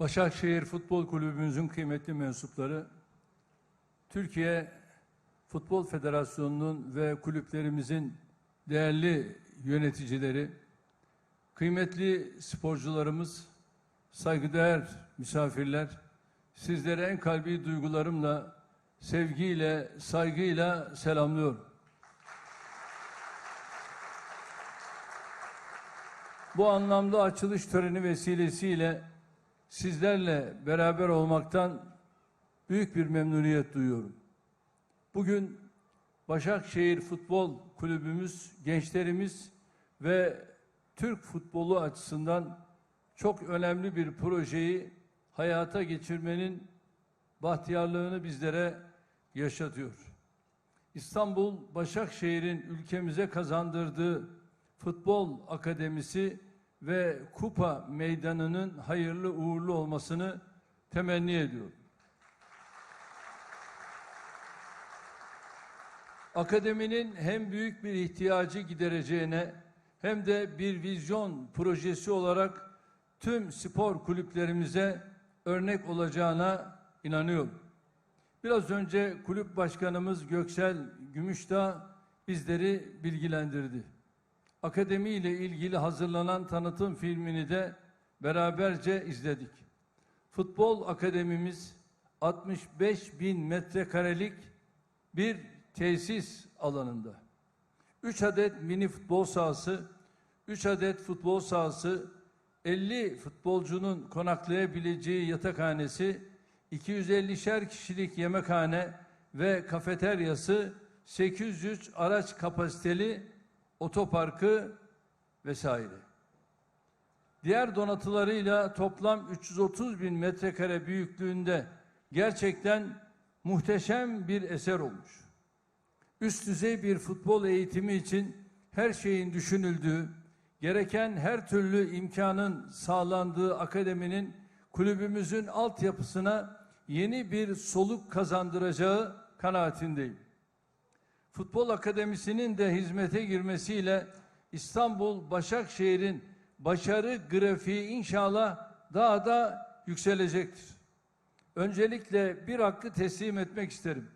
Başakşehir Futbol Kulübümüzün kıymetli mensupları, Türkiye Futbol Federasyonu'nun ve kulüplerimizin değerli yöneticileri, kıymetli sporcularımız, saygıdeğer misafirler, sizlere en kalbi duygularımla, sevgiyle, saygıyla selamlıyorum. Bu anlamda açılış töreni vesilesiyle sizlerle beraber olmaktan büyük bir memnuniyet duyuyorum. Bugün Başakşehir Futbol Kulübümüz, gençlerimiz ve Türk futbolu açısından çok önemli bir projeyi hayata geçirmenin bahtiyarlığını bizlere yaşatıyor. İstanbul Başakşehir'in ülkemize kazandırdığı futbol akademisi ve kupa meydanının hayırlı uğurlu olmasını temenni ediyorum. Akademinin hem büyük bir ihtiyacı gidereceğine hem de bir vizyon projesi olarak tüm spor kulüplerimize örnek olacağına inanıyorum. Biraz önce kulüp başkanımız Göksel Gümüşdağ bizleri bilgilendirdi. Akademi ile ilgili hazırlanan tanıtım filmini de beraberce izledik. Futbol akademimiz 65 bin metrekarelik bir tesis alanında. 3 adet mini futbol sahası, 3 adet futbol sahası, 50 futbolcunun konaklayabileceği yatakhanesi, 250'şer kişilik yemekhane ve kafeteryası, 803 araç kapasiteli otoparkı vesaire. Diğer donatılarıyla toplam 330 bin metrekare büyüklüğünde gerçekten muhteşem bir eser olmuş. Üst düzey bir futbol eğitimi için her şeyin düşünüldüğü, gereken her türlü imkanın sağlandığı akademinin kulübümüzün altyapısına yeni bir soluk kazandıracağı kanaatindeyim. Futbol Akademisi'nin de hizmete girmesiyle İstanbul Başakşehir'in başarı grafiği inşallah daha da yükselecektir. Öncelikle bir hakkı teslim etmek isterim.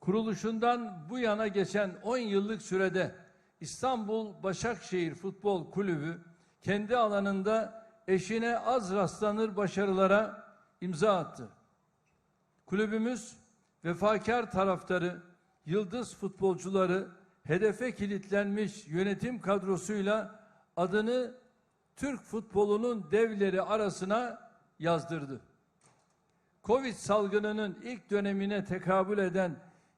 Kuruluşundan bu yana geçen 10 yıllık sürede İstanbul Başakşehir Futbol Kulübü kendi alanında eşine az rastlanır başarılara imza attı. Kulübümüz vefakar taraftarı, yıldız futbolcuları, hedefe kilitlenmiş yönetim kadrosuyla adını Türk futbolunun devleri arasına yazdırdı. Covid salgınının ilk dönemine tekabül eden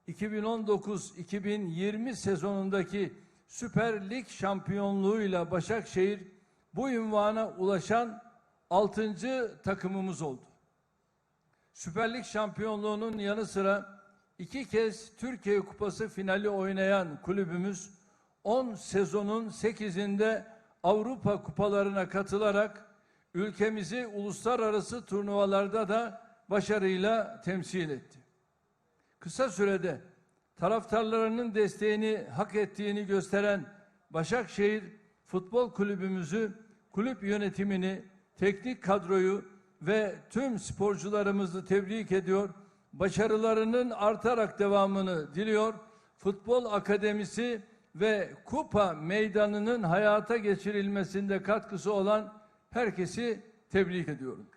2019-2020 sezonundaki Süper Lig şampiyonluğuyla Başakşehir bu ünvana ulaşan 6. takımımız oldu. Süper Lig şampiyonluğunun yanı sıra iki kez Türkiye Kupası finali oynayan kulübümüz 10 sezonun 8'inde Avrupa kupalarına katılarak ülkemizi uluslararası turnuvalarda da başarıyla temsil etti. Kısa sürede taraftarlarının desteğini hak ettiğini gösteren Başakşehir Futbol Kulübümüzü, kulüp yönetimini, teknik kadroyu ve tüm sporcularımızı tebrik ediyor. Başarılarının artarak devamını diliyor. Futbol Akademisi ve Kupa Meydanı'nın hayata geçirilmesinde katkısı olan herkesi tebrik ediyorum.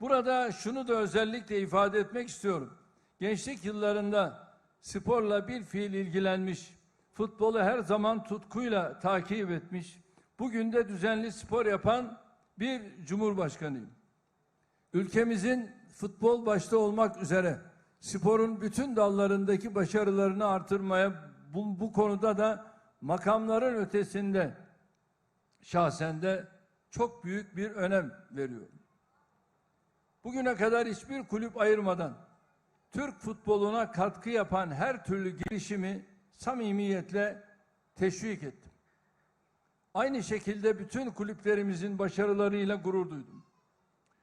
Burada şunu da özellikle ifade etmek istiyorum. Gençlik yıllarında sporla bir fiil ilgilenmiş, futbolu her zaman tutkuyla takip etmiş, bugün de düzenli spor yapan bir cumhurbaşkanıyım. Ülkemizin futbol başta olmak üzere sporun bütün dallarındaki başarılarını artırmaya bu, bu konuda da makamların ötesinde şahsen de çok büyük bir önem veriyorum. Bugüne kadar hiçbir kulüp ayırmadan Türk futboluna katkı yapan her türlü girişimi samimiyetle teşvik ettim. Aynı şekilde bütün kulüplerimizin başarılarıyla gurur duydum.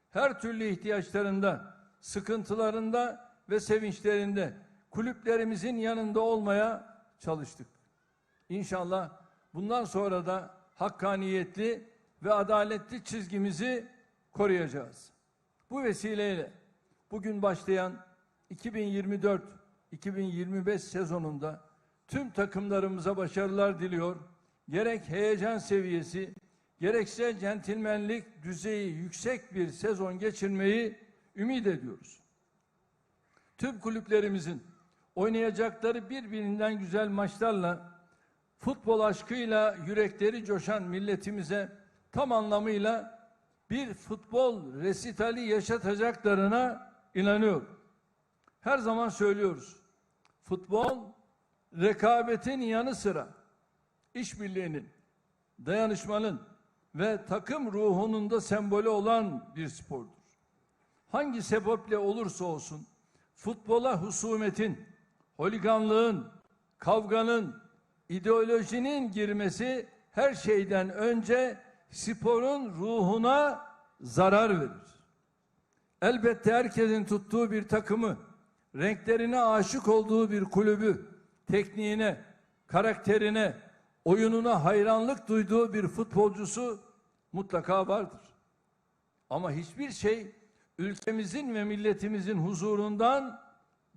Her türlü ihtiyaçlarında, sıkıntılarında ve sevinçlerinde kulüplerimizin yanında olmaya çalıştık. İnşallah Bundan sonra da hakkaniyetli ve adaletli çizgimizi koruyacağız. Bu vesileyle bugün başlayan 2024-2025 sezonunda tüm takımlarımıza başarılar diliyor. Gerek heyecan seviyesi, gerekse centilmenlik düzeyi yüksek bir sezon geçirmeyi ümit ediyoruz. Tüm kulüplerimizin oynayacakları birbirinden güzel maçlarla futbol aşkıyla yürekleri coşan milletimize tam anlamıyla bir futbol resitali yaşatacaklarına inanıyorum. Her zaman söylüyoruz. Futbol rekabetin yanı sıra işbirliğinin, dayanışmanın ve takım ruhunun da sembolü olan bir spordur. Hangi sebeple olursa olsun futbola husumetin, holiganlığın, kavganın, ideolojinin girmesi her şeyden önce sporun ruhuna zarar verir. Elbette herkesin tuttuğu bir takımı, renklerine aşık olduğu bir kulübü, tekniğine, karakterine, oyununa hayranlık duyduğu bir futbolcusu mutlaka vardır. Ama hiçbir şey ülkemizin ve milletimizin huzurundan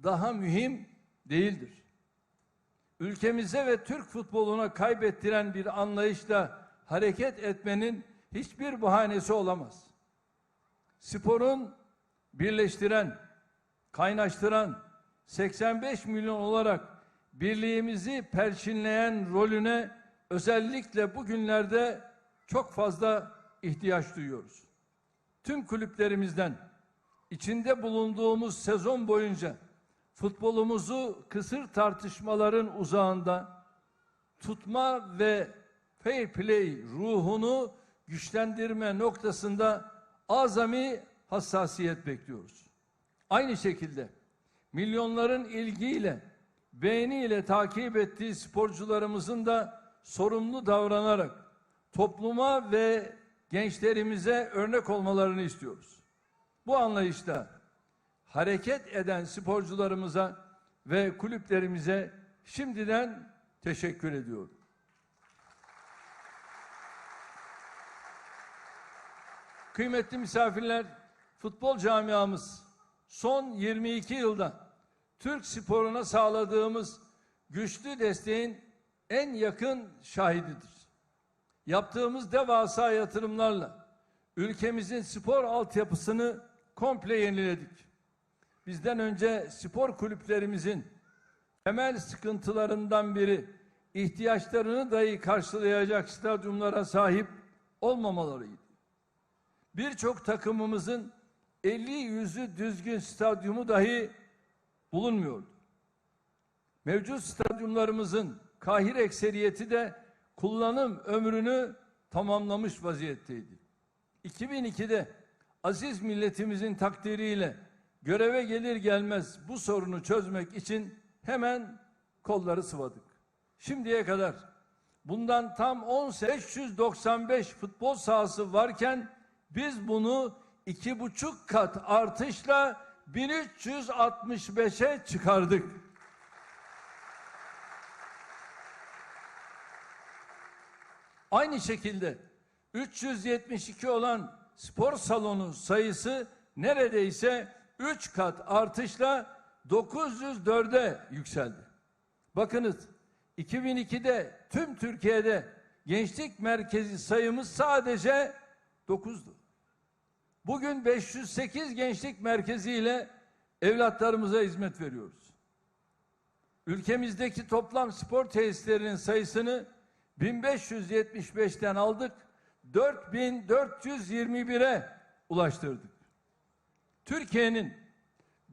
daha mühim değildir. Ülkemize ve Türk futboluna kaybettiren bir anlayışla hareket etmenin hiçbir bahanesi olamaz. Sporun birleştiren, kaynaştıran 85 milyon olarak birliğimizi perçinleyen rolüne özellikle bugünlerde çok fazla ihtiyaç duyuyoruz. Tüm kulüplerimizden içinde bulunduğumuz sezon boyunca futbolumuzu kısır tartışmaların uzağında tutma ve fair play ruhunu güçlendirme noktasında azami hassasiyet bekliyoruz. Aynı şekilde milyonların ilgiyle, beğeniyle takip ettiği sporcularımızın da sorumlu davranarak topluma ve gençlerimize örnek olmalarını istiyoruz. Bu anlayışta hareket eden sporcularımıza ve kulüplerimize şimdiden teşekkür ediyorum. Kıymetli misafirler, futbol camiamız son 22 yılda Türk sporuna sağladığımız güçlü desteğin en yakın şahididir. Yaptığımız devasa yatırımlarla ülkemizin spor altyapısını komple yeniledik. Bizden önce spor kulüplerimizin temel sıkıntılarından biri ihtiyaçlarını dahi karşılayacak stadyumlara sahip olmamalarıydı. Birçok takımımızın 50 yüzü düzgün stadyumu dahi bulunmuyordu. Mevcut stadyumlarımızın kahir ekseriyeti de kullanım ömrünü tamamlamış vaziyetteydi. 2002'de aziz milletimizin takdiriyle göreve gelir gelmez bu sorunu çözmek için hemen kolları sıvadık. Şimdiye kadar bundan tam 10 595 futbol sahası varken biz bunu iki buçuk kat artışla 1365'e çıkardık. Aynı şekilde 372 olan spor salonu sayısı neredeyse 3 kat artışla 904'e yükseldi. Bakınız 2002'de tüm Türkiye'de gençlik merkezi sayımız sadece 9'du. Bugün 508 gençlik merkezi ile evlatlarımıza hizmet veriyoruz. Ülkemizdeki toplam spor tesislerinin sayısını 1575'ten aldık, 4421'e ulaştırdık. Türkiye'nin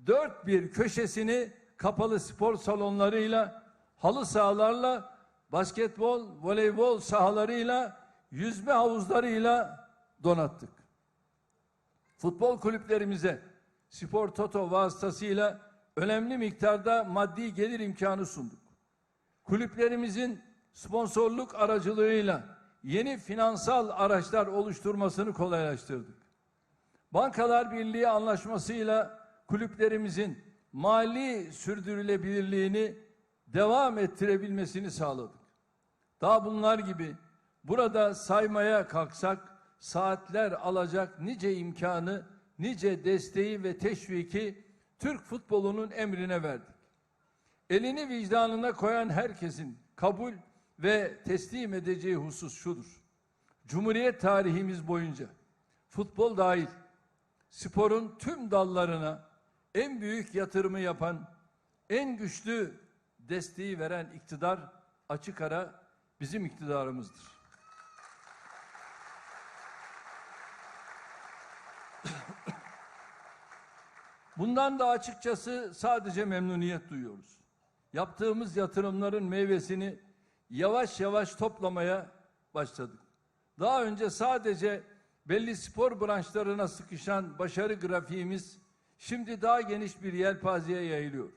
dört bir köşesini kapalı spor salonlarıyla, halı sahalarla, basketbol, voleybol sahalarıyla, yüzme havuzlarıyla donattık. Futbol kulüplerimize Spor Toto vasıtasıyla önemli miktarda maddi gelir imkanı sunduk. Kulüplerimizin sponsorluk aracılığıyla yeni finansal araçlar oluşturmasını kolaylaştırdık. Bankalar Birliği anlaşmasıyla kulüplerimizin mali sürdürülebilirliğini devam ettirebilmesini sağladık. Daha bunlar gibi burada saymaya kalksak saatler alacak nice imkanı, nice desteği ve teşviki Türk futbolunun emrine verdik. Elini vicdanına koyan herkesin kabul ve teslim edeceği husus şudur. Cumhuriyet tarihimiz boyunca futbol dahil sporun tüm dallarına en büyük yatırımı yapan, en güçlü desteği veren iktidar açık ara bizim iktidarımızdır. Bundan da açıkçası sadece memnuniyet duyuyoruz. Yaptığımız yatırımların meyvesini yavaş yavaş toplamaya başladık. Daha önce sadece belli spor branşlarına sıkışan başarı grafiğimiz şimdi daha geniş bir yelpazeye yayılıyor.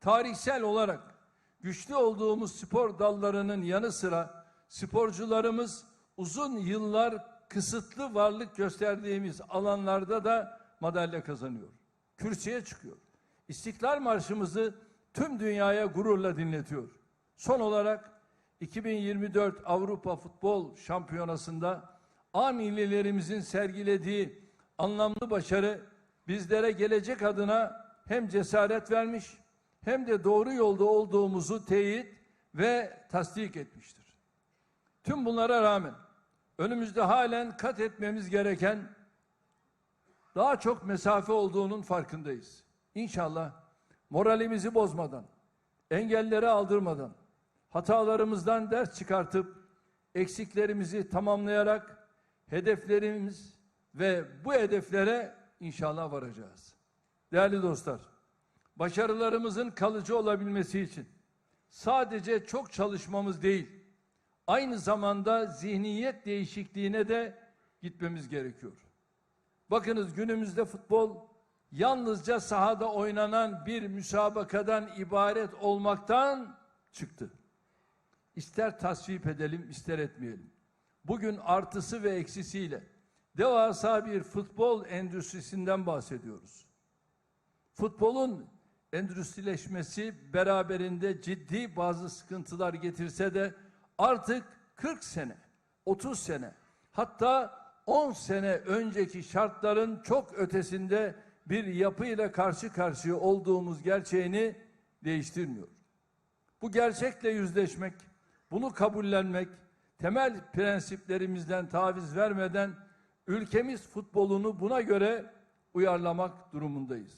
Tarihsel olarak güçlü olduğumuz spor dallarının yanı sıra sporcularımız uzun yıllar kısıtlı varlık gösterdiğimiz alanlarda da madalya kazanıyor. Kürsüye çıkıyor. İstiklal Marşımızı tüm dünyaya gururla dinletiyor. Son olarak 2024 Avrupa Futbol Şampiyonası'nda A millilerimizin sergilediği anlamlı başarı bizlere gelecek adına hem cesaret vermiş hem de doğru yolda olduğumuzu teyit ve tasdik etmiştir. Tüm bunlara rağmen önümüzde halen kat etmemiz gereken daha çok mesafe olduğunun farkındayız. İnşallah moralimizi bozmadan, engelleri aldırmadan, hatalarımızdan ders çıkartıp eksiklerimizi tamamlayarak hedeflerimiz ve bu hedeflere inşallah varacağız. Değerli dostlar, başarılarımızın kalıcı olabilmesi için sadece çok çalışmamız değil, aynı zamanda zihniyet değişikliğine de gitmemiz gerekiyor. Bakınız günümüzde futbol yalnızca sahada oynanan bir müsabakadan ibaret olmaktan çıktı. İster tasvip edelim, ister etmeyelim. Bugün artısı ve eksisiyle devasa bir futbol endüstrisinden bahsediyoruz. Futbolun endüstrileşmesi beraberinde ciddi bazı sıkıntılar getirse de artık 40 sene, 30 sene hatta 10 sene önceki şartların çok ötesinde bir yapıyla karşı karşıya olduğumuz gerçeğini değiştirmiyor. Bu gerçekle yüzleşmek, bunu kabullenmek, temel prensiplerimizden taviz vermeden ülkemiz futbolunu buna göre uyarlamak durumundayız.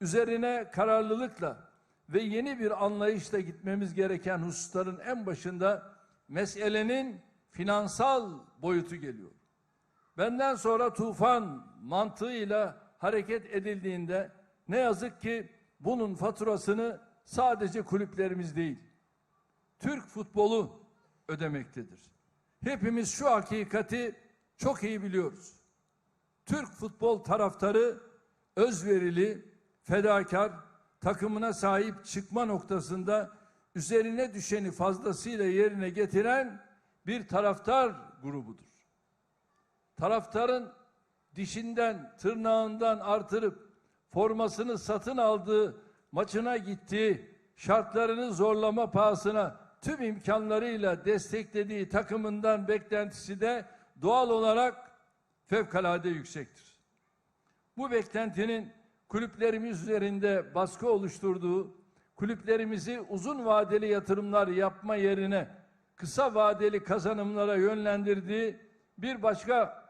Üzerine kararlılıkla ve yeni bir anlayışla gitmemiz gereken hususların en başında meselenin finansal boyutu geliyor. Benden sonra tufan mantığıyla hareket edildiğinde ne yazık ki bunun faturasını sadece kulüplerimiz değil, Türk futbolu ödemektedir. Hepimiz şu hakikati çok iyi biliyoruz. Türk futbol taraftarı özverili, fedakar, takımına sahip çıkma noktasında üzerine düşeni fazlasıyla yerine getiren bir taraftar grubudur. Taraftarın dişinden, tırnağından artırıp formasını satın aldığı, maçına gittiği, şartlarını zorlama pahasına tüm imkanlarıyla desteklediği takımından beklentisi de doğal olarak fevkalade yüksektir. Bu beklentinin kulüplerimiz üzerinde baskı oluşturduğu, kulüplerimizi uzun vadeli yatırımlar yapma yerine kısa vadeli kazanımlara yönlendirdiği bir başka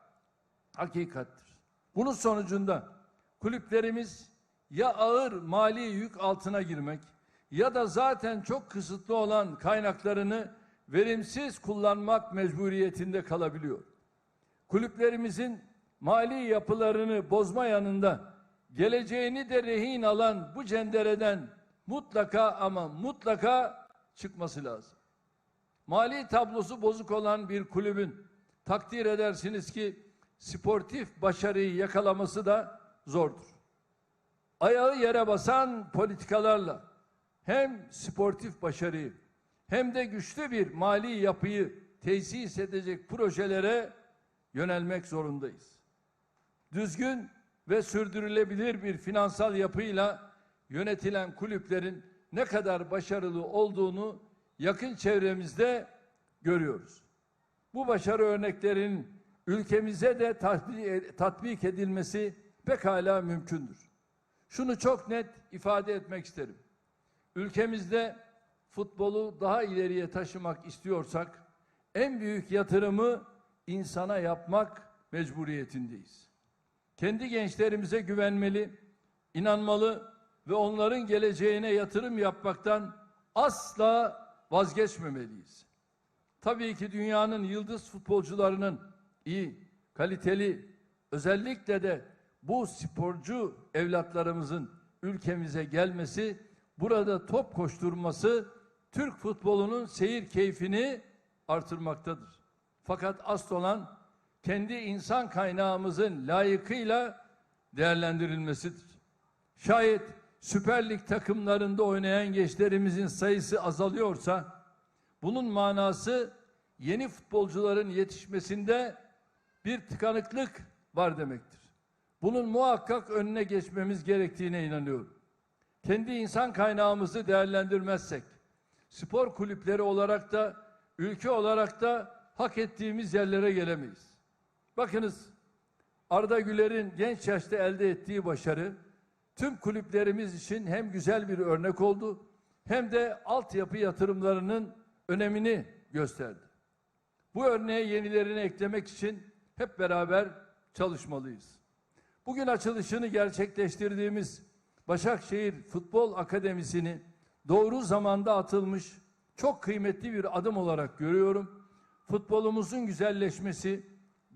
hakikattir. Bunun sonucunda kulüplerimiz ya ağır mali yük altına girmek ya da zaten çok kısıtlı olan kaynaklarını verimsiz kullanmak mecburiyetinde kalabiliyor. Kulüplerimizin mali yapılarını bozma yanında geleceğini de rehin alan bu cendereden mutlaka ama mutlaka çıkması lazım. Mali tablosu bozuk olan bir kulübün takdir edersiniz ki sportif başarıyı yakalaması da zordur. Ayağı yere basan politikalarla hem sportif başarıyı hem de güçlü bir mali yapıyı tesis edecek projelere yönelmek zorundayız. Düzgün ve sürdürülebilir bir finansal yapıyla yönetilen kulüplerin ne kadar başarılı olduğunu yakın çevremizde görüyoruz. Bu başarı örneklerinin ülkemize de tatbik, edilmesi pekala mümkündür. Şunu çok net ifade etmek isterim. Ülkemizde futbolu daha ileriye taşımak istiyorsak en büyük yatırımı insana yapmak mecburiyetindeyiz. Kendi gençlerimize güvenmeli, inanmalı ve onların geleceğine yatırım yapmaktan asla vazgeçmemeliyiz. Tabii ki dünyanın yıldız futbolcularının iyi, kaliteli, özellikle de bu sporcu evlatlarımızın ülkemize gelmesi, burada top koşturması Türk futbolunun seyir keyfini artırmaktadır. Fakat asıl olan kendi insan kaynağımızın layıkıyla değerlendirilmesidir. Şayet Süper Lig takımlarında oynayan gençlerimizin sayısı azalıyorsa bunun manası yeni futbolcuların yetişmesinde bir tıkanıklık var demektir. Bunun muhakkak önüne geçmemiz gerektiğine inanıyorum. Kendi insan kaynağımızı değerlendirmezsek spor kulüpleri olarak da ülke olarak da hak ettiğimiz yerlere gelemeyiz. Bakınız Arda Güler'in genç yaşta elde ettiği başarı tüm kulüplerimiz için hem güzel bir örnek oldu hem de altyapı yatırımlarının önemini gösterdi. Bu örneğe yenilerini eklemek için hep beraber çalışmalıyız. Bugün açılışını gerçekleştirdiğimiz Başakşehir Futbol Akademisi'ni doğru zamanda atılmış çok kıymetli bir adım olarak görüyorum. Futbolumuzun güzelleşmesi,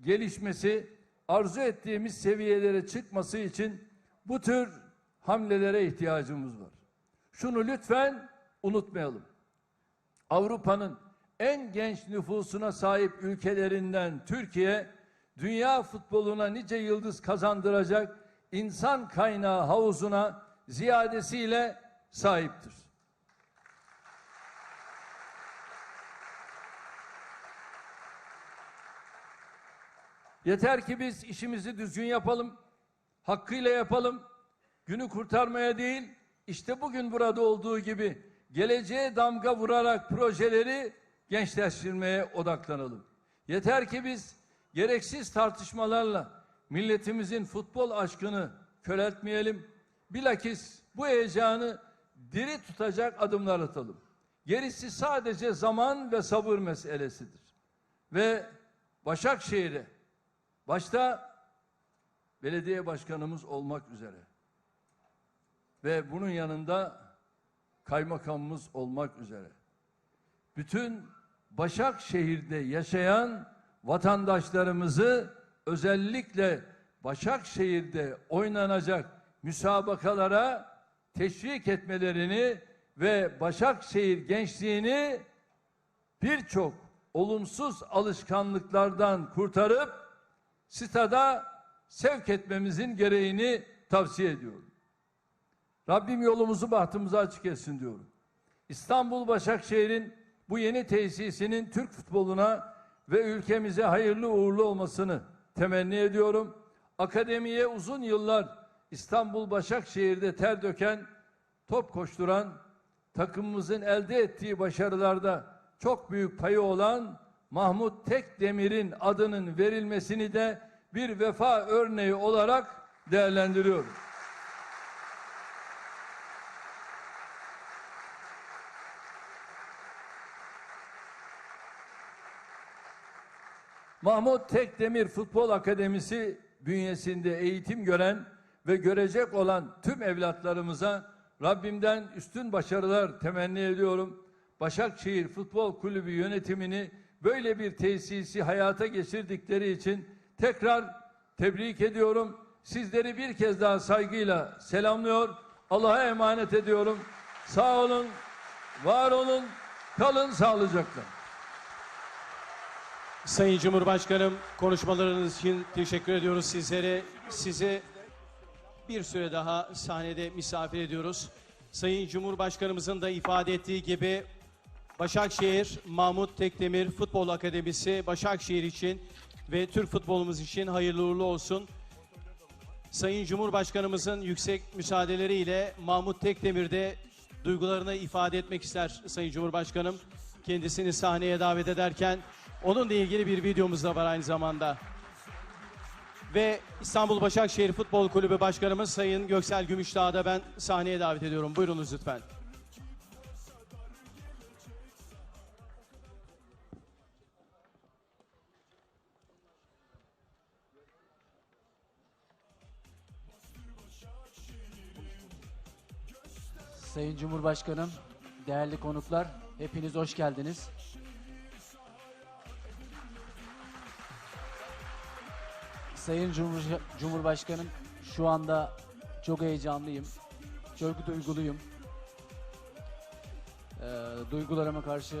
gelişmesi, arzu ettiğimiz seviyelere çıkması için bu tür hamlelere ihtiyacımız var. Şunu lütfen unutmayalım. Avrupa'nın en genç nüfusuna sahip ülkelerinden Türkiye, dünya futboluna nice yıldız kazandıracak insan kaynağı havuzuna ziyadesiyle sahiptir. Yeter ki biz işimizi düzgün yapalım, hakkıyla yapalım, günü kurtarmaya değil, işte bugün burada olduğu gibi geleceğe damga vurarak projeleri gençleştirmeye odaklanalım. Yeter ki biz gereksiz tartışmalarla milletimizin futbol aşkını köreltmeyelim. Bilakis bu heyecanı diri tutacak adımlar atalım. Gerisi sadece zaman ve sabır meselesidir. Ve Başakşehir'e başta belediye başkanımız olmak üzere ve bunun yanında kaymakamımız olmak üzere bütün Başakşehir'de yaşayan vatandaşlarımızı özellikle Başakşehir'de oynanacak müsabakalara teşvik etmelerini ve Başakşehir gençliğini birçok olumsuz alışkanlıklardan kurtarıp stada sevk etmemizin gereğini tavsiye ediyorum. Rabbim yolumuzu bahtımıza açık etsin diyorum. İstanbul Başakşehir'in bu yeni tesisinin Türk futboluna ve ülkemize hayırlı uğurlu olmasını temenni ediyorum. Akademiye uzun yıllar İstanbul Başakşehir'de ter döken, top koşturan, takımımızın elde ettiği başarılarda çok büyük payı olan Mahmut Tekdemir'in adının verilmesini de bir vefa örneği olarak değerlendiriyorum. Mahmut Tekdemir Futbol Akademisi bünyesinde eğitim gören ve görecek olan tüm evlatlarımıza Rabbimden üstün başarılar temenni ediyorum. Başakşehir Futbol Kulübü yönetimini böyle bir tesisi hayata geçirdikleri için tekrar tebrik ediyorum. Sizleri bir kez daha saygıyla selamlıyor. Allah'a emanet ediyorum. Sağ olun, var olun, kalın sağlıcakla. Sayın Cumhurbaşkanım konuşmalarınız için teşekkür ediyoruz sizlere. Size bir süre daha sahnede misafir ediyoruz. Sayın Cumhurbaşkanımızın da ifade ettiği gibi Başakşehir Mahmut Tekdemir Futbol Akademisi Başakşehir için ve Türk futbolumuz için hayırlı uğurlu olsun. Sayın Cumhurbaşkanımızın yüksek müsaadeleriyle Mahmut Tekdemir de duygularını ifade etmek ister Sayın Cumhurbaşkanım. kendisini sahneye davet ederken onunla ilgili bir videomuz da var aynı zamanda. Ve İstanbul Başakşehir Futbol Kulübü Başkanımız Sayın Göksel Gümüşdağ'ı da ben sahneye davet ediyorum. Buyurunuz lütfen. Sayın Cumhurbaşkanım, değerli konuklar, hepiniz hoş geldiniz. Sayın Cumhur- Cumhurbaşkanım, şu anda çok heyecanlıyım, çok duyguluyum. Ee, duygularıma karşı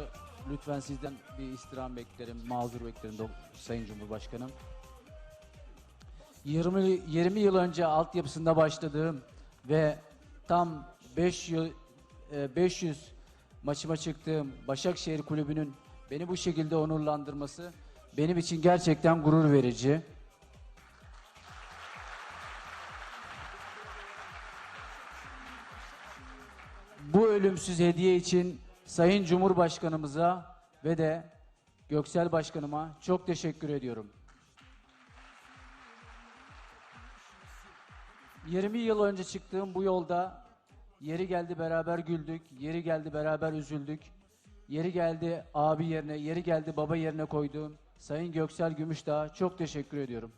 lütfen sizden bir istirham beklerim, mazur beklerim Sayın Cumhurbaşkanım. 20, 20 yıl önce altyapısında başladığım ve tam 5 yıl e, 500 maçıma çıktığım Başakşehir Kulübü'nün beni bu şekilde onurlandırması benim için gerçekten gurur verici. Bu ölümsüz hediye için Sayın Cumhurbaşkanımıza ve de Göksel Başkanıma çok teşekkür ediyorum. 20 yıl önce çıktığım bu yolda yeri geldi beraber güldük, yeri geldi beraber üzüldük. Yeri geldi abi yerine, yeri geldi baba yerine koyduğum Sayın Göksel Gümüşdağ'a çok teşekkür ediyorum.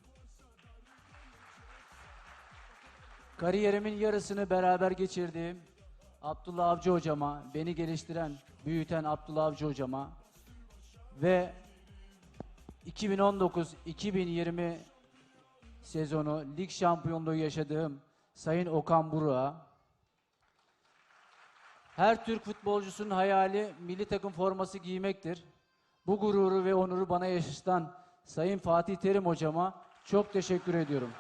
Kariyerimin yarısını beraber geçirdiğim Abdullah Avcı hocama, beni geliştiren, büyüten Abdullah Avcı hocama ve 2019-2020 sezonu lig şampiyonluğu yaşadığım Sayın Okan Buruk'a her Türk futbolcusunun hayali milli takım forması giymektir. Bu gururu ve onuru bana yaşatan Sayın Fatih Terim hocama çok teşekkür ediyorum.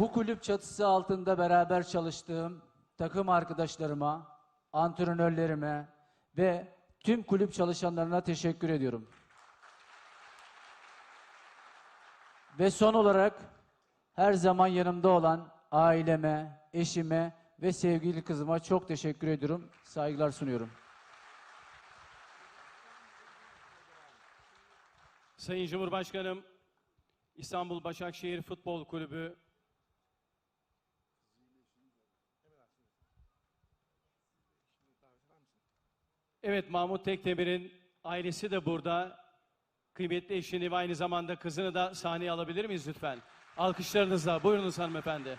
Bu kulüp çatısı altında beraber çalıştığım takım arkadaşlarıma, antrenörlerime ve tüm kulüp çalışanlarına teşekkür ediyorum. Ve son olarak her zaman yanımda olan aileme, eşime ve sevgili kızıma çok teşekkür ediyorum. Saygılar sunuyorum. Sayın Cumhurbaşkanım, İstanbul Başakşehir Futbol Kulübü Evet Mahmut Tekdemir'in ailesi de burada. Kıymetli eşini ve aynı zamanda kızını da sahneye alabilir miyiz lütfen? Alkışlarınızla buyurunuz hanımefendi.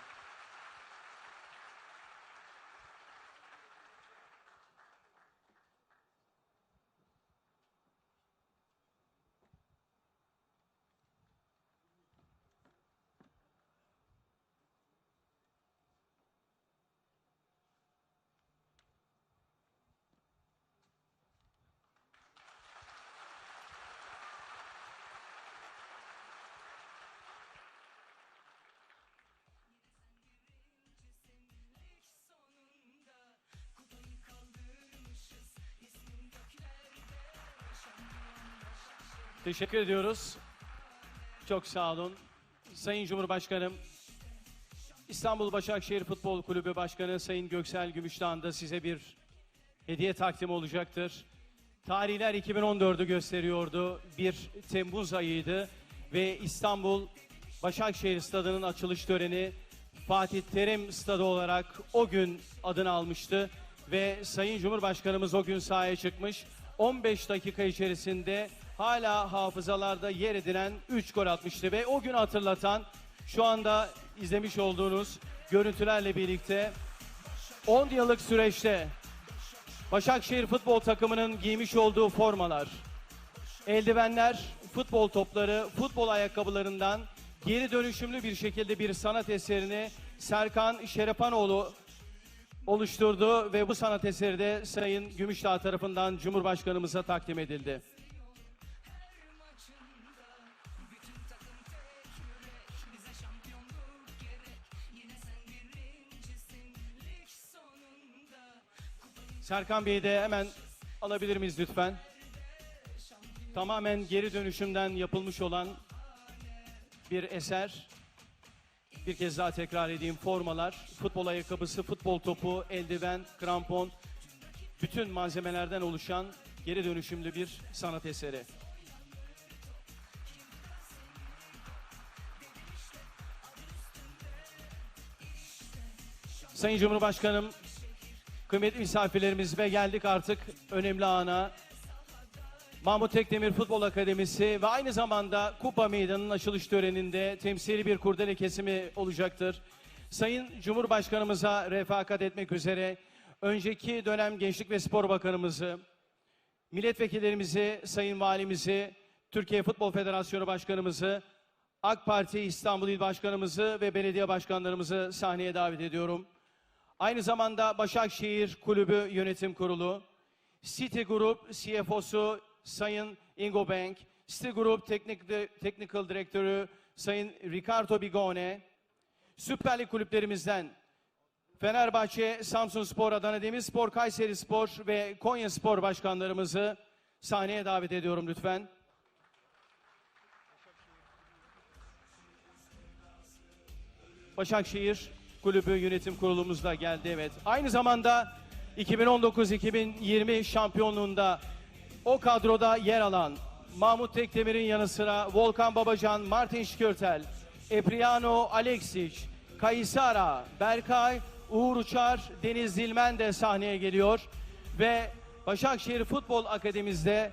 Teşekkür ediyoruz. Çok sağ olun. Sayın Cumhurbaşkanım, İstanbul Başakşehir Futbol Kulübü Başkanı Sayın Göksel Gümüşdağ'ın da size bir hediye takdimi olacaktır. Tarihler 2014'ü gösteriyordu. Bir Temmuz ayıydı ve İstanbul Başakşehir Stadı'nın açılış töreni Fatih Terim Stadı olarak o gün adını almıştı ve Sayın Cumhurbaşkanımız o gün sahaya çıkmış. 15 dakika içerisinde hala hafızalarda yer edinen 3 gol atmıştı ve o gün hatırlatan şu anda izlemiş olduğunuz görüntülerle birlikte 10 yıllık süreçte Başakşehir futbol takımının giymiş olduğu formalar, eldivenler, futbol topları, futbol ayakkabılarından geri dönüşümlü bir şekilde bir sanat eserini Serkan Şerepanoğlu oluşturdu ve bu sanat eseri de Sayın Gümüşdağ tarafından Cumhurbaşkanımıza takdim edildi. Serkan Bey'i de hemen alabilir miyiz lütfen? Tamamen geri dönüşümden yapılmış olan bir eser. Bir kez daha tekrar edeyim formalar, futbol ayakkabısı, futbol topu, eldiven, krampon, bütün malzemelerden oluşan geri dönüşümlü bir sanat eseri. Sayın Cumhurbaşkanım, kıymetli misafirlerimiz ve geldik artık önemli ana. Mahmut Tekdemir Futbol Akademisi ve aynı zamanda Kupa Meydanı'nın açılış töreninde temsili bir kurdele kesimi olacaktır. Sayın Cumhurbaşkanımıza refakat etmek üzere önceki dönem Gençlik ve Spor Bakanımızı, milletvekillerimizi, Sayın Valimizi, Türkiye Futbol Federasyonu Başkanımızı, AK Parti İstanbul İl Başkanımızı ve belediye başkanlarımızı sahneye davet ediyorum. Aynı zamanda Başakşehir Kulübü Yönetim Kurulu, City Group CFO'su Sayın Ingo Bank, City Group Teknik, Technical Direktörü Sayın Ricardo Bigone, Süper Lig kulüplerimizden Fenerbahçe, Samsun Spor, Adana Demirspor, Kayseri Spor ve Konya Spor başkanlarımızı sahneye davet ediyorum lütfen. Başakşehir Kulübü Yönetim Kurulumuz da geldi evet. Aynı zamanda 2019-2020 şampiyonluğunda o kadroda yer alan Mahmut Tekdemir'in yanı sıra Volkan Babacan, Martin Şikörtel, Epriano Aleksic, Kayısara, Berkay, Uğur Uçar, Deniz Zilmen de sahneye geliyor. Ve Başakşehir Futbol Akademisi'de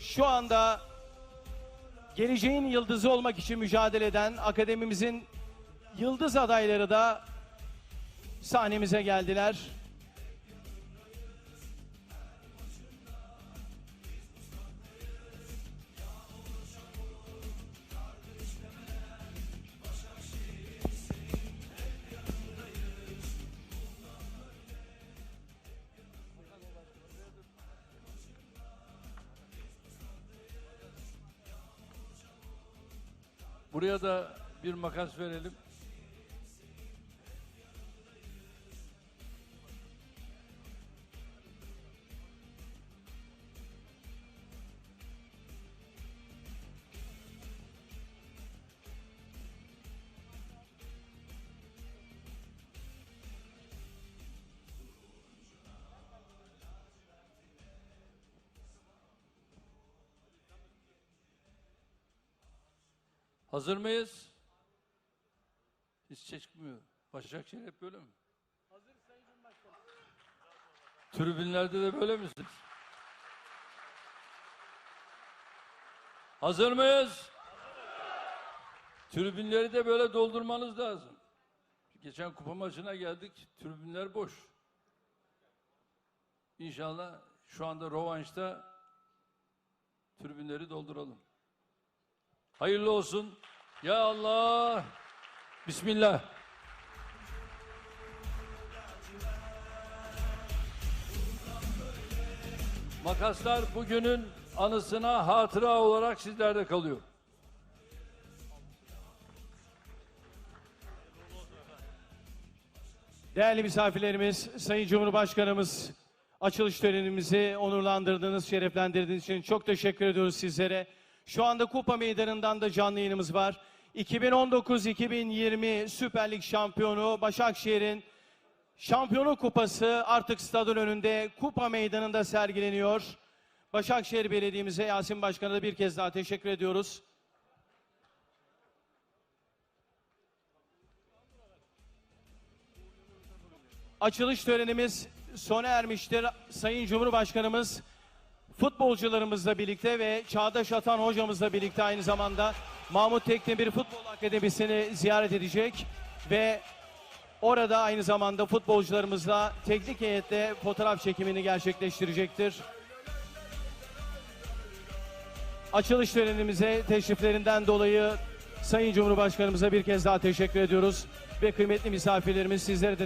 şu anda geleceğin yıldızı olmak için mücadele eden akademimizin yıldız adayları da sahnemize geldiler. Buraya da bir makas verelim. Hazır mıyız? Hiç çıkmıyor. Başakşehir hep böyle mi? Hazır Sayın Cumhurbaşkanı. Tribünlerde de böyle misiniz? Hazır mıyız? Tribünleri de böyle doldurmanız lazım. Geçen kupa maçına geldik, tribünler boş. İnşallah şu anda rovanşta tribünleri dolduralım. Hayırlı olsun. Ya Allah. Bismillah. Makaslar bugünün anısına hatıra olarak sizlerde kalıyor. Değerli misafirlerimiz, Sayın Cumhurbaşkanımız açılış törenimizi onurlandırdığınız, şereflendirdiğiniz için çok teşekkür ediyoruz sizlere. Şu anda Kupa Meydanı'ndan da canlı yayınımız var. 2019-2020 Süper Lig şampiyonu Başakşehir'in şampiyonu kupası artık stadın önünde Kupa Meydanı'nda sergileniyor. Başakşehir Belediye'mize Yasin Başkan'a da bir kez daha teşekkür ediyoruz. Açılış törenimiz sona ermiştir. Sayın Cumhurbaşkanımız futbolcularımızla birlikte ve Çağdaş Atan hocamızla birlikte aynı zamanda Mahmut Tekdemir Futbol Akademisi'ni ziyaret edecek ve orada aynı zamanda futbolcularımızla teknik heyetle fotoğraf çekimini gerçekleştirecektir. Açılış törenimize teşriflerinden dolayı Sayın Cumhurbaşkanımıza bir kez daha teşekkür ediyoruz ve kıymetli misafirlerimiz sizlere de